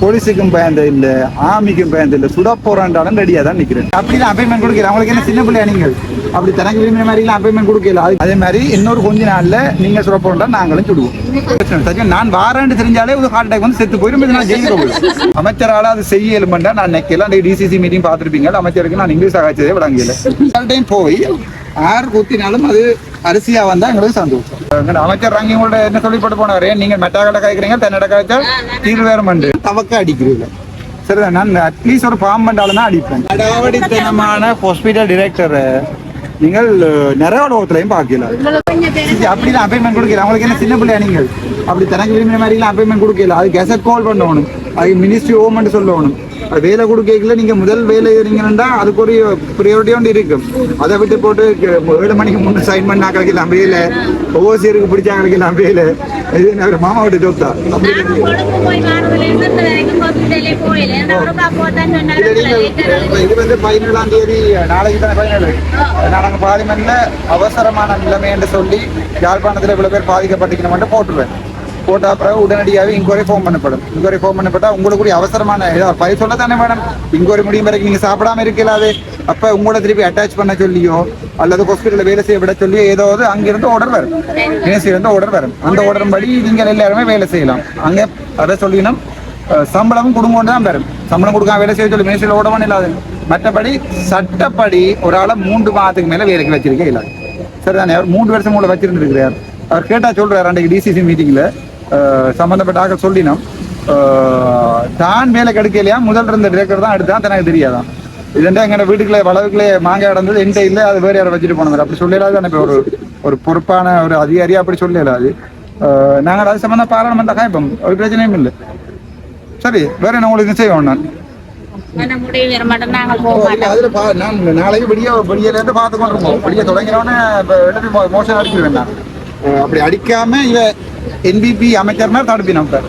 போலீஸுக்கும் பயந்த இல்ல ஆர்மிக்கும் பயந்த இல்ல சுட போறாண்டாலும் ரெடியா தான் நிக்கிறேன். அப்படிதான் அப்பாயின்மெண்ட் கொடுக்கல. அவங்களுக்கு என்ன சின்ன பிள்ளையா நீங்கள்? அப்படி தனக்கு விரும்பின மாதிரி எல்லாம் அப்பாயின்மெண்ட் கொடுக்கல. அது- மாதிரி இன்னொரு கொஞ்ச நாள்ல நீங்க சுட போறா நாங்களும் சுடுவோம். நான் வாரேன்னு தெரிஞ்சாலே ஒரு ஹார்ட் அட்டாக் வந்து செத்து போயிடும் நான் ஜெயிக்க அமைச்சரால அது செய்ய எலுமெண்டா நான் நினைக்கல டிசிசி மீட்டிங் பார்த்துருப்பீங்க. அமைச்சருக்கு நான் இங்கிலீஷ் ஆகாச்சதே விளங்கல டைம் போய் யார் குத்தினாலும் அது அரிசியா வந்தா எங்களுக்கு சந்தோஷம். அமைச்சர் ராங்கி உங்கள்ட்ட என்ன சொல்லி போட்டு போனாரு? நீங்க மெட்டாக்கடை காய்க்கிறீங்க தென்னடை காய்ச்சா தீர்வு வேற மண்டு. தவக்க அடிக்கிறீங்க சரிதான் நான் அட்லீஸ்ட் ஒரு பாம் பண்ணாலும் அடிப்பேன் அடாவடித்தனமான ஹாஸ்பிட்டல் டிரெக்டர் நீங்கள் நிறைய உலகத்திலையும் பார்க்கல அப்படிலாம் அப்பாயின்மெண்ட் கொடுக்கல அவங்களுக்கு என்ன சின்ன பிள்ளையா நீங்கள் அப்படி தனக்கு விரும்பின மாதிரி எல்லாம் அப்பாயின்மெண்ட் கொடுக்கல அது கெசட் கால் பண்ணணும் அது மினிஸ்ட்ரி ஓமெண்ட் சொல்லணும் வேலை கொடுக்கல நீங்க முதல் வேலை ஏறீங்கன்னா அதுக்கு ஒரு ப்ரியாரிட்டி ஒன்று இருக்கும். அதை விட்டு போட்டு ஏழு மணிக்கு முன்னே சைன் பண்ணா கிடைக்கல அம்பையில ஓசியருக்கு பிடிச்சா கிடைக்கல அம்பையில இது ஒரு மாமா விட்டு ஜோத்தா அப்படி இல்லை. நானும் கொழும்பு போய் வாரதுல இருந்து இந்த வரைக்கும் ஹாஸ்பிட்டலே போயில எனக்கு அப்போதான் இல்ல, சொன்னாரு நீங்க- இது வந்து பதினேழாம் தேதி நாளைக்கு தானே பதினேழு? நாங்கள் பார்லிமெண்ட்ல அவசரமான நிலைமை என்று சொல்லி யாழ்ப்பாணத்தில் இவ்வளவு பேர் பாதிக்கப்பட்டிருக்கணும் போட்டுருவேன். போட்ட பிறகு உடனடியாகவே இன்கொயரி ஃபார்ம் பண்ணப்படும். இன்கொயரி ஃபார்ம் பண்ணப்பட்டால் உங்களுக்கு அவசரமான ஏதாவது பயிர் சொல்ல தானே மேடம் இன்கொயரி முடியும் வரைக்கும் நீங்கள் சாப்பிடாம இருக்கலாவே. அப்போ உங்களோட திருப்பி அட்டாச் பண்ண சொல்லியோ அல்லது ஹாஸ்பிட்டலில் வேலை செய்ய விட சொல்லியோ ஏதாவது அங்கிருந்து ஆர்டர் வரும். இருந்து ஆர்டர் வரும். அந்த ஆர்டர் படி நீங்கள் எல்லாருமே வேலை செய்யலாம். அங்கே அதை சொல்லினோம் சம்பளமும் குடும்பம் தான் வரும். சம்பளம் கொடுக்காம வேலை செய்ய சொல்லி மேசையில் ஓடவும் இல்லாது மற்றபடி சட்டப்படி ஒரு ஆளை மூன்று மாதத்துக்கு மேலே வேலைக்கு வச்சிருக்கே இல்லை. சரிதானே? அவர் மூன்று வருஷம் உள்ள வச்சிருந்திருக்கிறார். அவர் கேட்டால் சொல்கிறார் அன்றைக்கு டிசிசி மீட்டிங்கில் சம்பந்தப்பட்ட ஆக்கள் சொல்லினோம். தான் வேலை கெடுக்கலையா முதல் இருந்த டிரெக்டர் தான் எடுத்தான் தனக்கு தெரியாதான் இதுண்டா எங்கட வீட்டுக்குள்ள வளவுக்குள்ளே மாங்காய் இடந்தது என்கிட்ட இல்லை அது வேற யாரை வச்சுட்டு போனது அப்படி சொல்லலாது தானே இப்போ ஒரு ஒரு பொறுப்பான ஒரு அதிகாரியா அப்படி சொல்லலாது. அஹ், நாங்கள் அது சம்பந்தம் பாராளுமன்ற காய்ப்போம் ஒரு பிரச்சனையும் இல்லை. சரி வேற என்ன உங்களுக்கு செய்வோம் நான்? நாளைக்கு விடிய விடியல இருந்து பார்த்து கொண்டு இருப்போம் விடிய தொடங்கினோடனே எழுதி மோஷன் அடிச்சிருவேன் நான். அப்படி அடிக்காம இவ என்பிபி அமைச்சர்னா தடுப்பினோம் இப்ப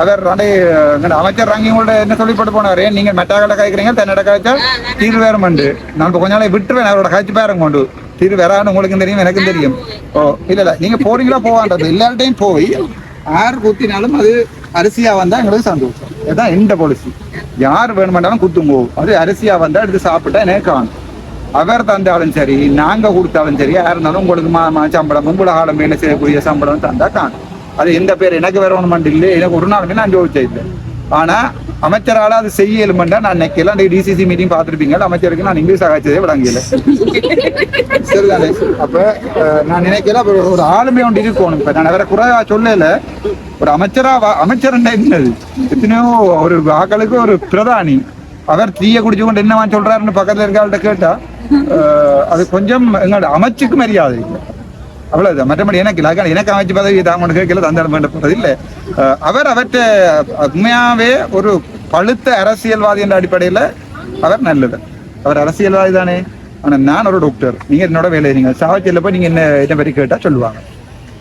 அவர் அடே அமைச்சர் ராங்கி உங்கள்ட்ட என்ன சொல்லி போட்டு போனாரு? நீங்க மெட்டாக்கடை காய்க்கிறீங்க தென்னடை காய்ச்சா தீர்வு வேற மண்டு. நான் கொஞ்ச நாளை விட்டுருவேன் அவரோட காய்ச்சி பேரம் கொண்டு. தீர்வு வேறான்னு உங்களுக்கும் தெரியும் எனக்கும் தெரியும். ஓ இல்ல இல்ல நீங்க போறீங்களா போவான்றது? எல்லார்ட்டையும் போய் யார் குத்தினாலும் அது அரிசியா வந்தா எங்களுக்கு சந்தோஷம். இதுதான் இந்த பாலிசி யார் வேணுமென்றாலும் குத்துங்கோ. அது அரிசியா வந்தா எடுத்து சாப்பிட்டா எனக்கு காணும். அவர் தந்தாலும் சரி நாங்க கொடுத்தாலும் சரி யார் இருந்தாலும் உங்களுக்கு மாமா சம்பளம் உங்களோட ஆளும் வேலை செய்யக்கூடிய சம்பளம் தந்தா காணும் அது எந்த பேர் எனக்கு வேற ஒன்று இல்லை எனக்கு ஒரு நாளுமே நான் ஜோதிச்சது இல்லை. ஆனா அமைச்சரால அது செய்ய இயலுமெண்டா நான் நினைக்கல. அந்த டிசிசி மீட்டிங் பார்த்துருப்பீங்க அமைச்சருக்கு நான் இங்கிலீஷ் ஆகாச்சதே விளங்கல. சரிதானே அப்ப நான் நினைக்கல ஒரு ஆளுமை ஒன்று இருக்கணும். இப்ப நான் வேற குறைவா சொல்லல. ஒரு அமைச்சரா வா- அமைச்சர் என்னது? எத்தனையோ ஒரு ஆக்களுக்கு ஒரு பிரதானி. அவர் தீய குடிச்சு கொண்டு என்னவான் சொல்றாருன்னு பக்கத்துல இருக்காள்கிட்ட கேட்டா அது கொஞ்சம் எங்களோட அமைச்சுக்கு மரியாதை இல்லை. அவ்வளவுதான் மற்றபடி எனக்கு இல்லை எனக்கு அமைச்சு பதவி தாங்க கேட்கல தந்தாலும் வேண்டப்பட்டது இல்லை அவர் அவற்றை உண்மையாவே ஒரு பழுத்த அரசியல்வாதி என்ற அடிப்படையில அவர் நல்லது அவர் அரசியல்வாதி தானே ஆனால் நான் ஒரு டாக்டர் நீங்க என்னோட வேலை நீங்க சாவச்சேரியில் போய் நீங்க என்ன என்ன பற்றி கேட்டா சொல்லுவாங்க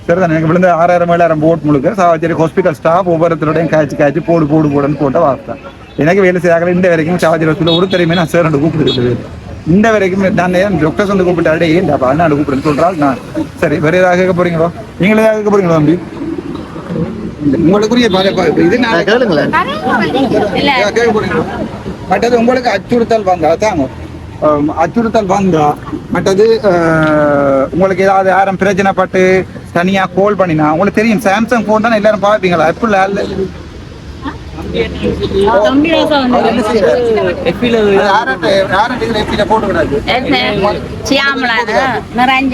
சரிதான் எனக்கு விழுந்த ஆறாயிரம் ஏழாயிரம் போட் முழுக்க சாவச்சேரி ஹாஸ்பிட்டல் ஸ்டாஃப் ஒவ்வொருத்தரோடையும் காய்ச்சி காய்ச்சி போடு போடு போடுன்னு போட்ட வார்த்தை எனக்கு வேலை செய்யாங்க இந்த வரைக்கும் சாவச்சேரி ஹாஸ்பிட்டல் ஒரு தெரியுமே நான் சார் கூப்பிட்டு இந்த வரைக்கும் நான் ஏன் டாக்டர்ஸ் வந்து கூப்பிட்டாரு ஏன் அண்ணா கூப்பிடுன்னு சொல்றாள் நான். சரி வேற ஏதாவது கேட்க போறீங்களோ? நீங்க ஏதாவது கேட்க போறீங்களோ தம்பி? உங்களுக்குரிய இது நான் கேட்க போறீங்களோ? மற்றது உங்களுக்கு அச்சுறுத்தல் வந்தா தாங்க அச்சுறுத்தல் வந்தா மற்றது உங்களுக்கு ஏதாவது யாரும் பிரச்சனைப்பட்டு தனியா கால் பண்ணினா உங்களுக்கு தெரியும் சாம்சங் போன் தானே எல்லாரும் பார்ப்பீங்களா? ஆப்பிள்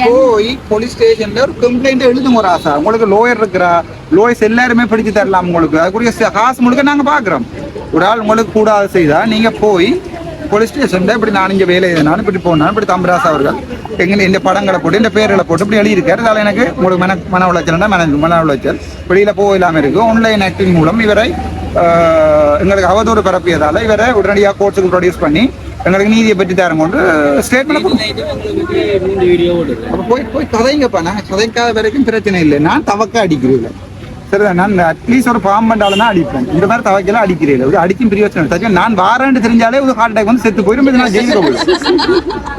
போய் போலீஸ் ஸ்டேஷன்ல ஒரு கம்ப்ளைண்ட் எழுதுங்க ஒரு ஆசா உங்களுக்கு லோயர் இருக்கிறா லோயர்ஸ் எல்லாருமே பிடிச்சு தரலாம் உங்களுக்கு அதுக்குரிய ச- காசு முழுக்க நாங்க பாக்குறோம் ஒரு ஆள் உங்களுக்கு கூடாது செய்தா நீங்க போய் போலீஸ் ஸ்டேஷன்ல இப்படி நான் இங்க வேலை நான் இப்படி போனேன் இப்படி தம்பராஸ் அவர்கள் எங்க இந்த படங்களை போட்டு இந்த பேர்களை போட்டு இப்படி எழுதியிருக்காரு அதால எனக்கு உங்களுக்கு மன மன உளைச்சல்னா மன மன உளைச்சல் வெளியில போக இல்லாம இருக்கு ஆன்லைன் ஆக்டிங் மூலம் இவரை எங்களுக்கு அவதூறு பரப்பியதால இவரை உடனடியாக கோர்ட்ஸுக்கு ப்ரொடியூஸ் பண்ணி எங்களுக்கு நீதியை பற்றி தரம் கொண்டு ஸ்டேட்மெண்ட் போய் போய் கதைங்கப்பா நாங்க கதைக்காத வரைக்கும் பிரச்சனை இல்லை. நான் தவக்க அடிக்கிறேன் சரிதான் நான் அட்லீஸ்ட் ஒரு ஃபார்ம் பண்ணாலும் தான் அடிப்பேன். இந்த மாதிரி தவைக்கெல்லாம் அடிக்கிறேன் ஒரு அடிக்கும் பிரியோஜனம் தச்சு நான் வாரேன்னு தெரிஞ்சாலே ஒரு ஹார்ட் அட்டாக் வந்து செத்து போயிடும் நான் ஜெயிக்க போயிடும்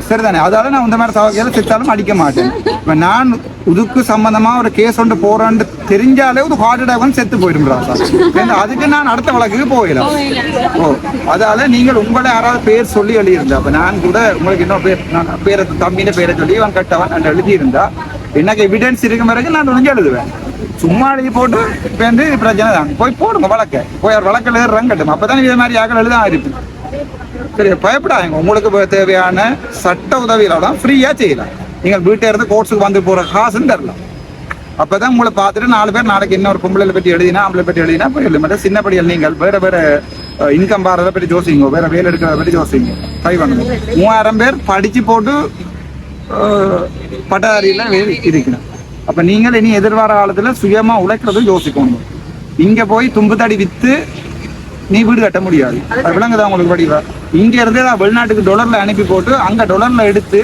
சரிதானே? அதால நான் இந்த மாதிரி தவைக்கெல்லாம் செத்தாலும் அடிக்க மாட்டேன். இப்போ நான் இதுக்கு சம்பந்தமா ஒரு கேஸ் ஒன்று போறேன்னு தெரிஞ்சாலே ஒரு ஹார்ட் அட்டாக் வந்து செத்து போயிடும் ராசா. அதுக்கு நான் அடுத்த வழக்குக்கு போயிடலாம் ஓ அதால நீங்கள் உங்களை யாராவது பேர் சொல்லி எழுதியிருந்தா அப்போ நான் கூட உங்களுக்கு இன்னொரு பேர் நான் பேரை தம்பின பேரை சொல்லி அவன் கட்டவன் நான் எழுதியிருந்தா எனக்கு எவிடன்ஸ் இருக்கும் பிறகு நான் துணிஞ்சு எழுதுவேன். சும்மா எழுதி போட்டு இப்போ வந்து பிரச்சனை தான். போய் போடுங்க வழக்க. போய் அவர் வழக்கில் எழுதுறாங்க கட்டும் அப்பதான் இதே மாதிரி யாக்கள் எழுத ஆயிருக்கும் சரி பயப்படாதீங்க. உங்களுக்கு தேவையான சட்ட உதவியில தான் ஃப்ரீயா செய்யலாம். நீங்கள் வீட்டை இருந்து கோர்ஸுக்கு வந்து போற காசுன்னு தரலாம். அப்பதான் உங்களை பார்த்துட்டு நாலு பேர் நாளைக்கு இன்னொரு பொம்பளை பற்றி எழுதினா ஆம்பளை பற்றி எழுதினா போய் எழுத மாட்டேன் சின்னப்படியில் நீங்கள் வேற வேற இன்கம் பாரதை பற்றி யோசிங்க. வேற வேலை எடுக்கிறத பற்றி யோசிங்க. ட்ரை பண்ணுங்க. மூவாயிரம் பேர் படிச்சு போட்டு அஹ், வேலை இருக்கணும் அப்ப நீங்கள் இனி எதிர்வார காலத்துல சுயமா உழைக்கிறதும் யோசிக்கணும். இங்க போய் தும்பு தடி வித்து நீ வீடு கட்ட முடியாது. அது விளங்குதா உங்களுக்கு படிவா இங்க இருந்து நான் வெளிநாட்டுக்கு டொலர்ல அனுப்பி போட்டு அங்க டொலர்ல எடுத்து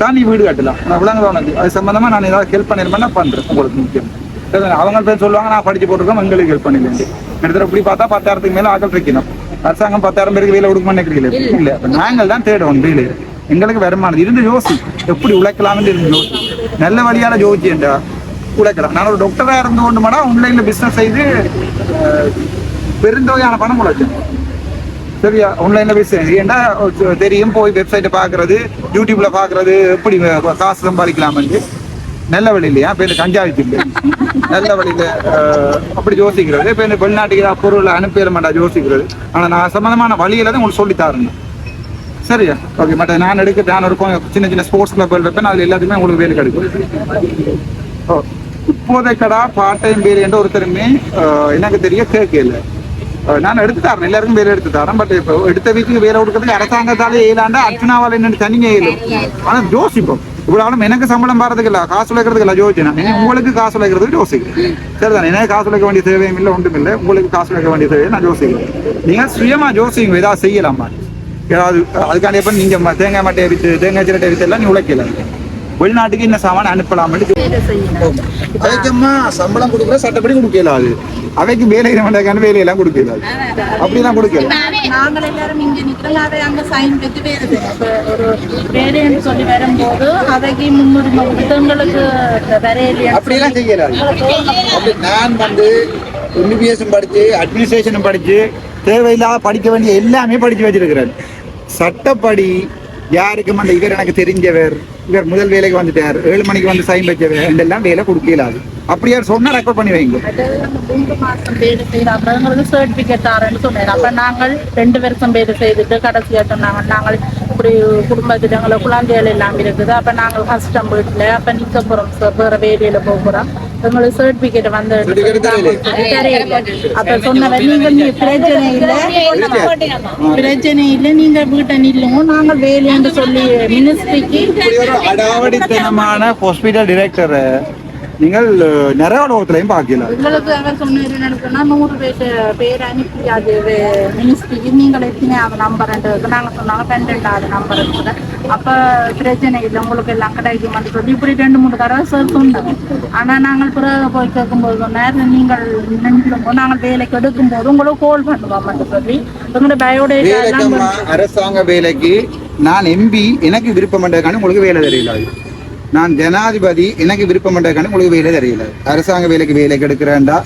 தான் நீ வீடு கட்டலாம். நான் விளங்குதா உனக்கு. அது சம்பந்தமா நான் ஏதாவது ஹெல்ப் பண்ணிருப்பேன் நான் பண்றேன் உங்களுக்கு முக்கியம்? அவங்க பேர் சொல்லுவாங்க நான் படிச்சு போட்டிருக்கோம் எங்களுக்கு ஹெல்ப் பண்ணிடுவேன் எடுத்துட்டு இப்படி பார்த்தா பத்தாயிரத்துக்கு மேல ஆக்கள் இருக்கணும். அரசாங்கம் பத்தாயிரம் பேருக்கு வேலை கொடுக்குமான்னு நினைக்கிறீங்களே இல்ல. அப்ப நாங்கள் தான் தேடுவோம் வேலை எங்களுக்கு வருமானம். இருந்து யோசி எப்படி உழைக்கலாம்னு இருந்து யோசி. நல்ல வழியால யோசிச்சேன்டா உழைக்கலாம். நான் ஒரு டாக்டரா இருந்து கொண்டு மாடா ஆன்லைன்ல பிசினஸ் செய்து பெருந்தொகையான பணம் உழைச்சேன். சரியா? ஆன்லைன்ல பிசினஸ் ஏன்டா தெரியும் போய் வெப்சைட்டை பாக்குறது யூடியூப்ல பாக்குறது எப்படி காசு சம்பாதிக்கலாம்னு. நல்ல வழி இல்லையா? இப்ப இந்த கஞ்சா நல்ல வழியில அப்படி யோசிக்கிறது. இப்ப இந்த வெளிநாட்டுக்கு பொருள் அனுப்பிட மாட்டா யோசிக்கிறது. ஆனா நான் சம்பந்தமான வழியில தான் உங்களுக்கு சொல்லி தரணும். சரியா? ஓகே மற்ற நான் எடுக்க நான் ஒரு சின்ன சின்ன ஸ்போர்ட்ஸ் கிளப் வைப்பேன் அதில் எல்லாத்துக்குமே உங்களுக்கு வேலை கிடைக்கும். ஓ, இப்போதைக்கடா பார்ட் டைம் வேலை என்ற ஒருத்தருமே எனக்கு தெரிய கேட்கல. இல்லை நான் எடுத்து தரேன் எல்லாருக்கும் வேலை எடுத்து தரேன் பட் இப்போ எடுத்த வீட்டுக்கு வேலை கொடுக்கறதுக்கு அரசாங்கத்தாலே ஏலாண்டா அர்ச்சனாவால் என்னன்னு தனிங்க ஏழு ஆனால் ஜோசிப்போம். இவ்வளவு எனக்கு சம்பளம் வரதுக்கு இல்ல காசு உழைக்கிறதுக்கு இல்ல யோசிச்சேன் நான் உங்களுக்கு காசு உழைக்கிறதுக்கு யோசிக்கிறேன் சரிதான்? எனக்கு காசு உழைக்க வேண்டிய தேவையும் இல்லை ஒன்றும் இல்லை. உங்களுக்கு காசு உழைக்க வேண்டிய தேவையை நான் யோசிக்கிறேன் நீங்க சுயமா யோசிங்க ஏதாவது செய்யலாமா? ஏதாவது அதுக்காண்டி எப்ப நீங்க தேங்காய் மட்டையை வித்து தேங்காய் சிரட்டை வித்து எல்லாம் நீ உழைக்கல. வெளிநாட்டுக்கு இந்த சாமான அனுப்பலாம் அவைக்கம்மா சம்பளம் கொடுக்குற சட்டப்படி கொடுக்கல அது. அவைக்கு வேலை மாட்டாக்கான வேலையெல்லாம் கொடுக்கல அது. அப்படிலாம் கொடுக்கல. நாங்கள் எல்லாரும் இங்க நிக்கிறோம். அதை அங்க சைன் வச்சு வேறு ஒரு வேலைன்னு சொல்லி வரும்போது அதைக்கு முன்னுரிமை கொடுத்து எங்களுக்கு வரையில அப்படியெல்லாம் செய்யல அது. அப்படி நான் வந்து எம்பிபிஎஸ் படிச்சு அட்மினிஸ்ட்ரேஷனும் படிச்சு தேவையில்லாத படிக்க வேண்டிய எல்லாமே படிச்சு வச்சிருக்கிறேன். சட்டப்படி யாருக்கும் அந்த இவர் எனக்கு தெரிஞ்சவர். இவர் முதல் வேலைக்கு வந்துட்டார். ஏழு மணிக்கு வந்து சைன் வச்சவர் இதெல்லாம் வேலை கொடுக்கல அது. யார் சொன்னா ரெக்கார்ட் பண்ணி வைங்க. மூன்று மாசம் வேலை செய்யற அப்புறம் சர்டிபிகேட் தரேன்னு சொன்னேன் அப்ப நாங்கள் ரெண்டு வருஷம் வேலை செய்துட்டு கடைசியா சொன்னாங்க நாங்கள் இப்படி குடும்பத்துல எங்களை குழந்தைகள் எல்லாம் இருக்குது. அப்ப நாங்கள் கஷ்டம் வீட்டுல. அப்ப நிக்க போறோம் sir, வேற வேலையில போக போறோம். எங்களுக்கு சர்டிபிகேட் வந்து அப்ப சொன்னவர் நீங்கள் நீ பிரச்சனை இல்லை. பிரச்சனை இல்லை. நீங்க வீட்டை நில்லுங்க நாங்கள் வேலைன்னு சொல்லி மினிஸ்ட்ரிக்கு அடாவடித்தனமான ஹாஸ்பிட்டல் டிரெக்டர் நீங்கள் நிறைய உலகத்திலையும் பார்க்கல நடக்குன்னா நூறு பேர் பேர் அனுப்பி அது மினிஸ்ட்ரிக்கு நீங்கள் எத்தனை அது நம்பர் நாங்கள் சொன்னாங்க பன்னெண்டாவது நம்பர் இருக்குது அப்போ பிரச்சனை இல்லை உங்களுக்கு எல்லாம் கிடைக்குமான்னு சொல்லி இப்படி ரெண்டு மூணு தடவை சார் சொன்னாங்க ஆனால் நாங்கள் பிறகு போய் கேட்கும்போது சொன்னார் நீங்கள் நின்றுங்க நாங்கள் வேலைக்கு எடுக்கும்போது உங்களுக்கு கால் பண்ணுவோம் சொல்லி. உங்களோட பயோடேட்டா அரசாங்க வேலைக்கு நான் எம்பி எனக்கு விருப்பம் பண்றதுக்கான உங்களுக்கு வேலை தெரியல. நான் ஜனாதிபதி எனக்கு விருப்பம் பண்றதுக்கான உங்களுக்கு வேலை தெரியல. அரசாங்க வேலைக்கு வேலைக்கு கெடுக்கிறேன்டா.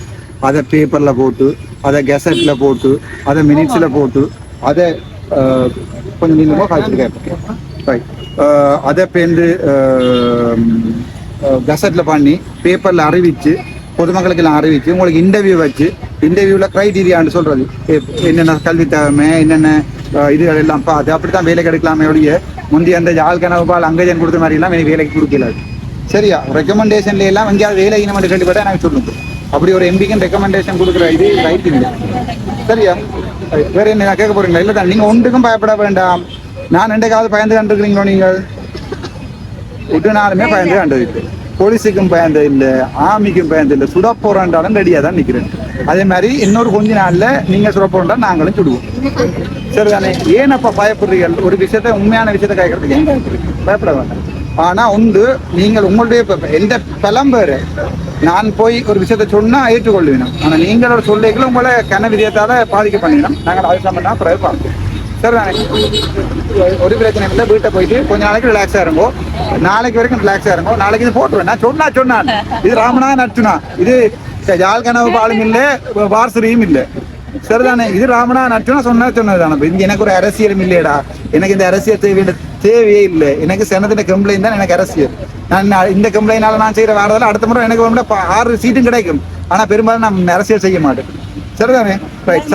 அதை பேப்பர்ல போட்டு அதை கெசட்ல போட்டு அதை மினிட்ஸ்ல போட்டு அதை கொஞ்சம் நீளமாக காய்ச்சிட்டு கேட்பேன் ரைட் அதை பேருந்து கெசட்ல பண்ணி பேப்பர்ல அறிவிச்சு பொதுமக்களுக்கு எல்லாம் அறிவிச்சு உங்களுக்கு இன்டர்வியூ வச்சு இன்டர்வியூல க்ரைட்டீரியான்னு சொல்றது. என்னென்ன கல்வி தேவை என்னென்ன இதுகள் எல்லாம் பார்த்து அப்படித்தான் வேலைக்கு கிடைக்கலாமே ஒழிய முந்தி அந்த ஜால் பால் அங்கஜன் கொடுத்த மாதிரி எல்லாம் எனக்கு வேலைக்கு கொடுக்கல. சரியா? ரெக்கமெண்டேஷன்ல எல்லாம் எங்கேயாவது வேலை இனம் கேள்விப்பட்டா எனக்கு சொல்லுங்க அப்படி ஒரு எம்பிக்கு ரெக்கமெண்டேஷன் கொடுக்குற இது ரைட் இல்லை. சரியா? வேற என்ன நான் கேட்க போறீங்களா? இல்லை தான் நீங்க ஒன்றுக்கும் பயப்பட வேண்டாம். நான் ரெண்டுக்காவது பயந்து கண்டுருக்கிறீங்களோ நீங்கள்? விட்டுனாலுமே பயந்து கண்டது போலீஸுக்கும் பயந்து இல்லை ஆமிக்கும் பயந்து இல்லை. சுட போறாண்டாலும் ரெடியாக தான் நிற்கிறேன் அதே மாதிரி இன்னொரு கொஞ்ச நாளில் நீங்கள் சுட போறா நாங்களும் சுடுவோம். சரிதானே? ஏன் அப்ப பயப்படுறீர்கள்? ஒரு விஷயத்த உண்மையான விஷயத்த கேட்கறதுக்கு ஏன் பயப்பட வேண்டாம். ஆனால் உண்டு நீங்கள் உங்களுடைய எந்த பலம் வேறு? நான் போய் ஒரு விஷயத்தை சொன்னால் ஏற்றுக்கொள்ளுவேன் ஆனால் நீங்களோட சொல்லிகளும் உங்களை கன விதயத்தால பாதிக்க பண்ணிடணும். நாங்கள் அது சம்பந்தம் பிறகு பார்ப்போம். சரி தானே ஒரு பிரச்சனை இல்லை வீட்டை போயிட்டு கொஞ்ச நாளைக்கு ரிலாக்ஸாக இருங்கோ. நாளைக்கு வரைக்கும் ரிலாக்ஸா இருங்கோ நாளைக்கு இது போட்டுருவேன். நான் சொன்னா சொன்னான் இது ராமனா நச்சுனா இது ஜால் கனவு பாலும் இல்லை வாரசுரியும் இல்லை. சரிதானே? இது ராமனா நச்சுனா சொன்னா சொன்னதுதானே? இங்க எனக்கு ஒரு அரசியலும் இல்லையடா. எனக்கு இந்த அரசியல் தேவையான தேவையே இல்லை. எனக்கு செனத்தின கம்ப்ளைண்ட் தான் எனக்கு அரசியல். நான் இந்த கம்ப்ளைண்டால நான் செய்யற வேறதால அடுத்த முறை எனக்கு ஆறு சீட்டும் கிடைக்கும். ஆனா பெரும்பாலும் நான் அரசியல் செய்ய மாட்டேன். சரிதானே? ரைட்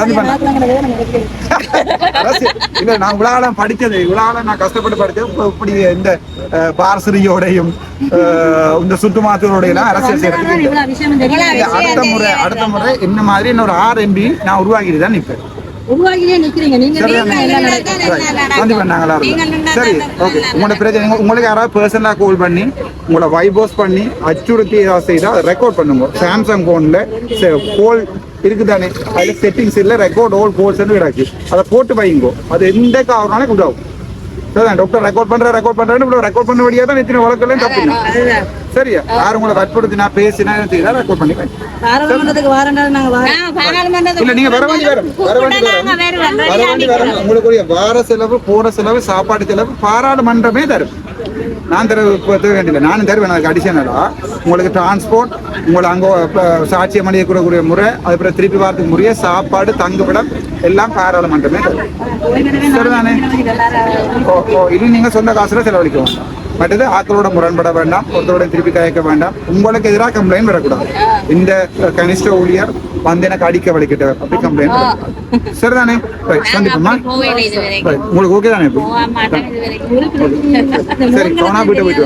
அரசியல் இல்ல நான் இவ்வளவு படிச்சது இவ்வளவு நான் கஷ்டப்பட்டு இப்ப இப்படி இந்த பாரசரியோடையும் இந்த சுற்றுமாத்தோடையும் எல்லாம் அரசியல் செய்யறதுக்கு அடுத்த முறை அடுத்த முறை இந்த மாதிரி இன்னொரு ஆறு எம்பி நான் உருவாக்கிட்டு தான் நிற்பேன் உங்களுக்கு யாராவது பர்சனலா கால் பண்ணி உங்களை வைபோஸ் பண்ணி அச்சுறுத்தி ஏதாவது செய்தா ரெக்கார்ட் பண்ணுங்க. சாம்சங் போன்ல கோல் இருக்குதானே? அதுல செட்டிங்ஸ் இல்ல ரெக்கார்ட் ஓல் கோல்ஸ் கிடக்கு. அதை போட்டு வைங்கோ. அது எந்த காரணம் உதவும் சரிதான்? டாக்டர் ரெக்கார்ட் பண்ற ரெக்கார்ட் பண்றேன்னு இவ்வளவு ரெக்கார்ட் பண்ண வழியா தான் இத்தனை வழக்கெல்லாம் தப்பு சரியா? யார் உங்களை வற்புறுத்தி நான் பேசினா ரெக்கார்ட் பண்ணி வைங்க. பாராளுமன்றத்துக்கு வாரங்கள் நாங்க வர இல்ல நீங்க வர வேண்டி வரும் வர வேண்டி வரும் வர வேண்டி வரும் உங்களுக்குரிய வார செலவு போற செலவு சாப்பாடு செலவு பாராளுமன்றமே தரும். நான் தர தர வேண்டியதில்லை நானும் தருவேன். அதுக்கு அடிஷனலா உங்களுக்கு டிரான்ஸ்போர்ட் உங்களை அங்க சாட்சியம் அடைய கூடக்கூடிய முறை அதுக்கப்புறம் திருப்பி வரதுக்கு முறைய சாப்பாடு தங்குமிடம் எல்லாம் பாராளுமன்றமே சரிதானே? ஓ ஓ இது நீங்க சொந்த காசுல செலவழிக்க வேண்டாம் மற்றது ஆக்களோட முரண்பட வேண்டாம். ஒருத்தரோட திருப்பி கயக்க வேண்டாம். உங்களுக்கு எதிராக கம்ப்ளைண்ட் வரக்கூடாது. இந்த கனிஷ்ட ஊழியர் வந்து எனக்கு அடிக்க வலிக்கிட்ட அப்படி கம்ப்ளைண்ட் சரிதானே? சந்திப்போமா. உங்களுக்கு ஓகே தானே சரி போனா போயிட்டு போயிட்டு